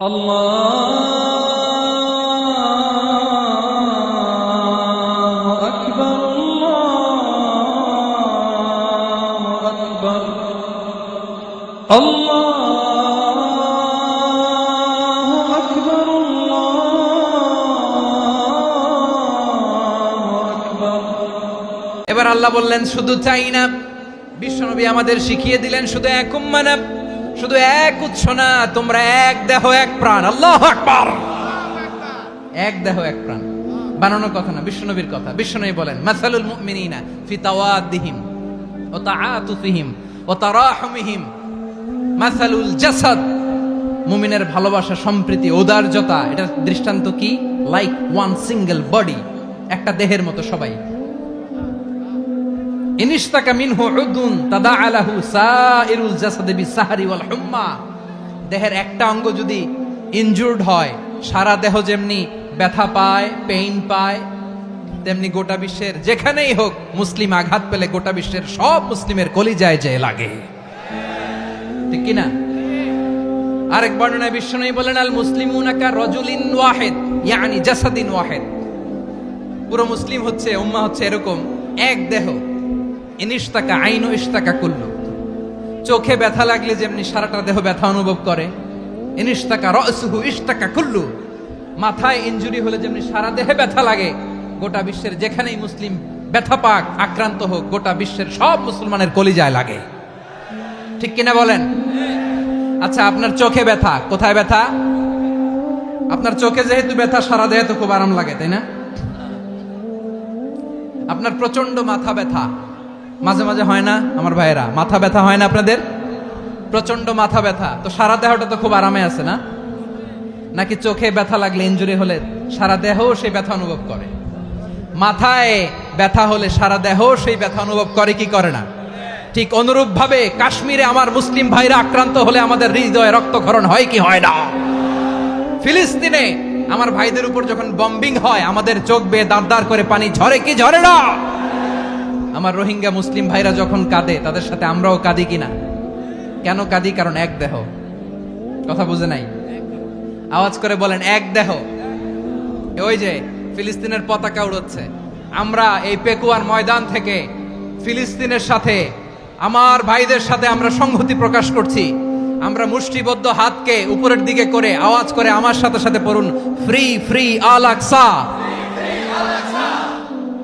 الله أكبر الله أكبر الله أكبر الله أكبر এবার আল্লাহ বললেন শুধু চাই না বিশ্বনবী আমাদের শিখিয়ে দিলেন শুধু এক উম্মা না শুধু এক উৎস না, তোমরা এক দেহ, এক প্রাণ। আল্লাহ আকবার! এক দেহ, এক প্রাণ। বানানোর কথা না, বিশ্বনবীর কথা। বিশ্বনবী বলেন, মাসালুল মুমিনিনা ফি তাওয়াদ্দিহিম ওয়া তাআতুফিহিম ওয়া তারাহুমিহিম। মাসালুল জাসাদ। মুমিনের ভালোবাসা, সম্প্রীতি ঔদার্যতা এটা দৃষ্টান্ত কি? লাইক ওয়ান সিঙ্গেল বডি একটা দেহের মতো সবাই। ইনিশতাকা মিনহু উদুন তাদাআলাহু সাইরুল জাসাদি বিসাহরি ওয়াল দেহের একটা অঙ্গ যদি ইনজুর্ড হয়, সারা দেহ যেমনি ব্যথা পায় পেইন পায়, তেমনি গোটা বিশ্বের যেখানেই হোক মুসলিম আঘাত পেলে গোটা বিশ্বের সব মুসলিমের কলিজায় যে লাগে। ঠিক কি না আরেক বর্ণনায় বিশ্বনবী বলেন, আল মুসলিমুনাকা রজুলিন ওয়াহিদ, ইয়ানি জাসাদিন ওয়াহিদ। পুরো মুসলিম হচ্ছে, উম্মা হচ্ছে এরকম এক দেহ। ইনিশতাকা আইন ইশতাকা কুল্লু। চোখে ব্যথা লাগলে যেমনি সারাটা দেহ ব্যথা অনুভব করে, ইনিশতাকা রসুহু ইশতাকা কুল্লু। মাথায় ইনজুরি হলে যেমনি সারা দেহে ব্যথা লাগে, গোটা বিশ্বের যেখানেই মুসলিম ব্যথা পাক, আক্রান্ত হোক, গোটা বিশ্বের সব মুসলমানের কলিজায় লাগে। ঠিক কিনা বলেন? আচ্ছা আপনার চোখে ব্যথা, কোথায় ব্যথা? আপনার চোখে যেহেতু ব্যথা, সারা দেহে তো খুব আরাম লাগে, তাই না? আপনার প্রচণ্ড মাথা ব্যথা মাঝে মাঝে হয় না আমার ভাইয়েরা। মাথা ব্যথা হয় না আপনাদের? প্রচণ্ড মাথা ব্যথা। তো সারা দেহটা তো খুব আরামে আছে না? নাকি চোখে ব্যথা লাগলে ইঞ্জুরি হলে সারা দেহ সেই ব্যথা অনুভব করে? মাথায় ব্যথা হলে সারা দেহ সেই ব্যথা অনুভব করে, কি করে না? ঠিক অনুরূপ ভাবে কাশ্মীরে আমার মুসলিম ভাইরা আক্রান্ত হলে আমাদের হৃদয়ে রক্তক্ষরণ হয় কি হয় না? ফিলিস্তিনে আমার ভাইদের উপর যখন বম্বিং হয়, আমাদের চোখ বেয়ে দাঁড় দাঁড় করে পানি ঝরে কি ঝরে না? আমার রোহিঙ্গা মুসলিম ভাইরা যখন কাঁদে, তাদের সাথে আমরাও কাঁদি কিনা? কেন কাঁদি? কারণ এক দেহ। কথা বুঝে নাই? আওয়াজ করে বলেন, এক দেহ। ওই যে ফিলিস্তিনের পতাকা উড়োচ্ছে। আমরা এই পেকুয়ার ময়দান থেকে ফিলিস্তিনের সাথে, আমার ভাইদের সাথে আমরা সংহতি প্রকাশ করছি। আমরা মুষ্টিবদ্ধ হাতকে উপরের দিকে করে আওয়াজ করে আমার সাথে সাথে পড়ুন, ফ্রি ফ্রি, আল আকসা।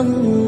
Oh.